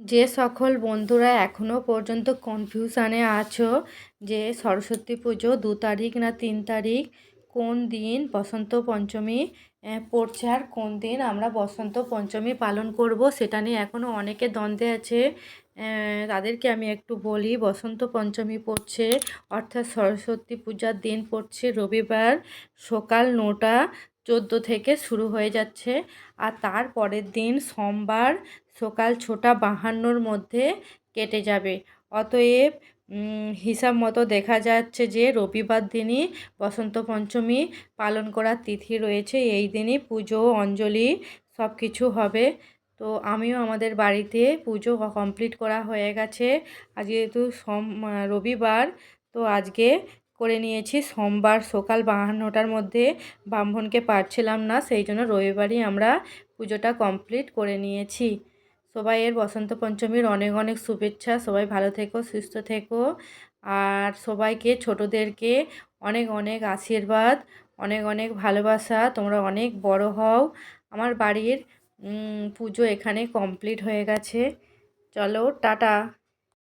যে সকল বন্ধুরা এখনও পর্যন্ত কনফিউশানে আছো যে সরস্বতী পুজো দু তারিখ না তিন তারিখ, কোন দিন? বসন্ত পঞ্চমী পড়ছে আর কোন দিন? আমরা বসন্ত পঞ্চমী পালন করব, সেটা নিয়ে এখনও অনেকে দ্বন্দ্বে আছে। তাদেরকে আমি একটু বলি, বসন্ত পঞ্চমী পড়ছে, অর্থাৎ সরস্বতী পূজার দিন পড়ছে রবিবার সকাল নটা। চোদ্দ থেকে শুরু হয়ে যাচ্ছে। আর তার পরের দিন সোমবার সকাল ছটা বাহান্নর মধ্যে কেটে যাবে। অতএব হিসাব মতো দেখা যাচ্ছে যে রবিবার দিনই বসন্ত পঞ্চমী পালন করার তিথি রয়েছে। এই দিনই পুজো, অঞ্জলি সব কিছু হবে। তো আমিও আমাদের বাড়িতে পুজো কমপ্লিট করা হয়ে গেছে। আজ যেহেতু সোম রবিবার, তো আজকে করে নিয়েছি। সোমবার সকাল বাহান্নটার মধ্যে ব্রাহ্মণকে পারছিলাম না, সেই জন্য রবিবারই আমরা পুজোটা কমপ্লিট করে নিয়েছি। সবাইয়ের বসন্ত পঞ্চমীর অনেক অনেক শুভেচ্ছা। সবাই ভালো থেকো, সুস্থ থেকো। আর সবাইকে, ছোটোদেরকে অনেক অনেক আশীর্বাদ, অনেক অনেক ভালোবাসা। তোমরা অনেক বড় হও। আমার বাড়ির পুজো এখানে কমপ্লিট হয়ে গেছে। চলো, টাটা।